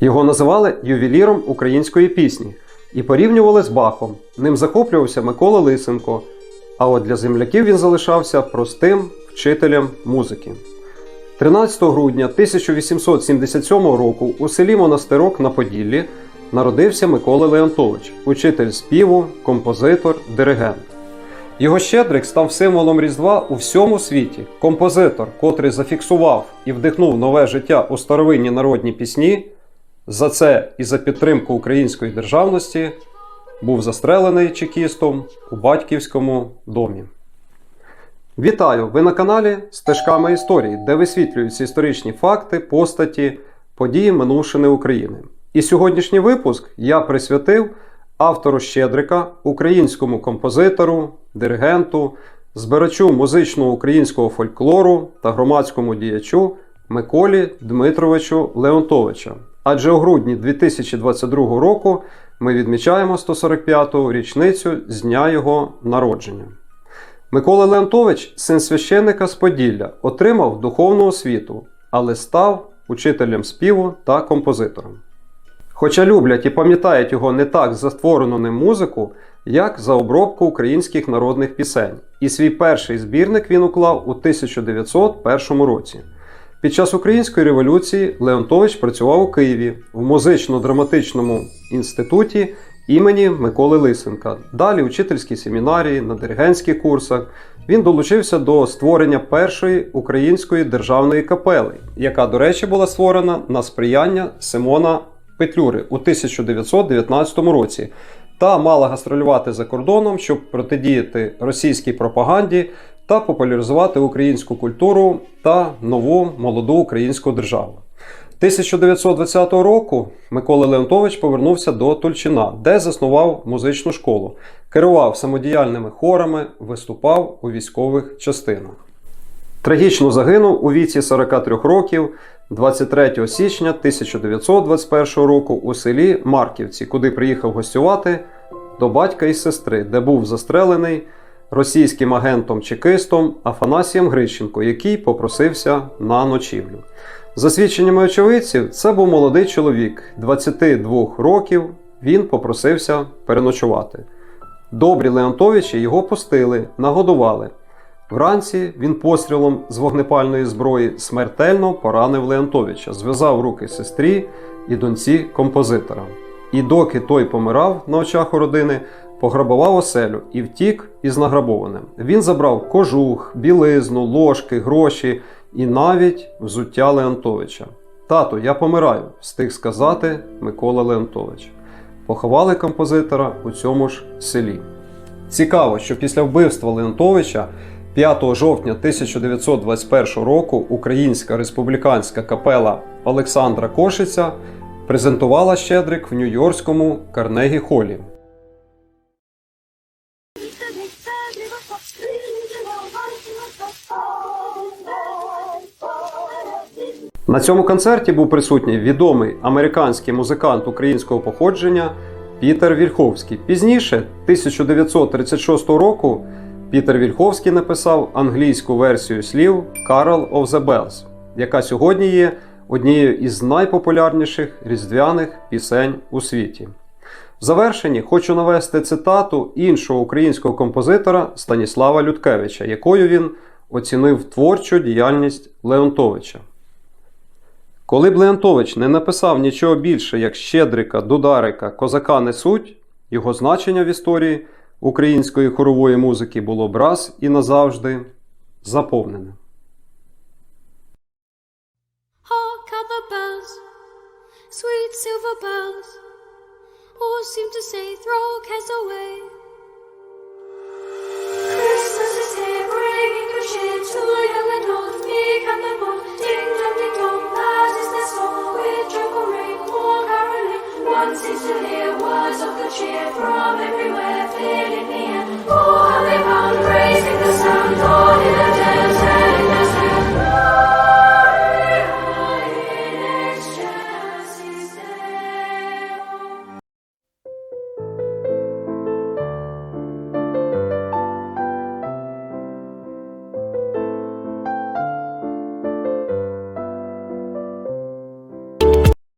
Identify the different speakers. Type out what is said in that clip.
Speaker 1: Його називали ювеліром української пісні і порівнювали з Бахом. Ним захоплювався Микола Лисенко. А от для земляків він залишався простим вчителем музики. 13 грудня 1877 року у селі Монастирок на Поділлі народився Микола Леонтович, учитель співу, композитор, диригент. Його щедрик став символом Різдва у всьому світі. Композитор, котрий зафіксував і вдихнув нове життя у старовинні народні пісні. За це і за підтримку української державності був застрелений чекістом у батьківському домі. Вітаю! Ви на каналі Стежками історії, де висвітлюються історичні факти, постаті, події минувшини України. І сьогоднішній випуск я присвятив автору Щедрика, українському композитору, диригенту, збирачу музичного українського фольклору та громадському діячу Миколі Дмитровичу Леонтовича. Адже у грудні 2022 року ми відмічаємо 145-ту річницю з дня його народження. Микола Леонтович, син священника з Поділля, отримав духовну освіту, але став учителем співу та композитором. Хоча люблять і пам'ятають його не так за створену ним музику, як за обробку українських народних пісень. І свій перший збірник він уклав у 1901 році. Під час Української революції Леонтович працював у Києві в музично-драматичному інституті імені Миколи Лисенка. Далі учительській семінарії, на диригентських курсах. Він долучився до створення першої української державної капели, яка, до речі, була створена на сприяння Симона Петлюри у 1919 році та мала гастролювати за кордоном, щоб протидіяти російській пропаганді та популяризувати українську культуру та нову молоду українську державу. 1920 року Микола Леонтович повернувся до Тульчина, де заснував музичну школу, керував самодіяльними хорами, виступав у військових частинах. Трагічно загинув у віці 43 років 23 січня 1921 року у селі Марківці, куди приїхав гостювати до батька і сестри, де був застрелений російським агентом-чекистом Афанасієм Грищенко, який попросився на ночівлю. За свідченнями очевидців, це був молодий чоловік 22 років. Він попросився переночувати. Добрі Леонтовичі його пустили, нагодували. Вранці він пострілом з вогнепальної зброї смертельно поранив Леонтовича, зв'язав руки сестрі і доньці композитора. І доки той помирав на очах у родини, пограбував оселю і втік із награбованим. Він забрав кожух, білизну, ложки, гроші і навіть взуття Леонтовича. Тату, я помираю, встиг сказати Микола Леонтович. Поховали композитора у цьому ж селі. Цікаво, що після вбивства Леонтовича 5 жовтня 1921 року Українська республіканська капела Олександра Кошиця презентувала Щедрик в Нью-Йоркському Карнегі Холі. На цьому концерті був присутній відомий американський музикант українського походження Пітер Вільховський. Пізніше, 1936 року, Пітер Вільховський написав англійську версію слів Carol of the Bells, яка сьогодні є однією із найпопулярніших різдвяних пісень у світі. В завершенні хочу навести цитату іншого українського композитора Станіслава Людкевича, якою він оцінив творчу діяльність Леонтовича. Коли б Леонтович не написав нічого більше, як Щедрика, Дударика, Козака несуть, його значення в історії української хорової музики було б раз і назавжди заповнене.
Speaker 2: Sweet silver bells, all seem to say, throw cares away. Christmas is here, bringing good cheer to young and old, meek and the bold. Ding dong, ding dong, that is the song. With joke ring or caroling, one seems to hear words of good cheer from everywhere.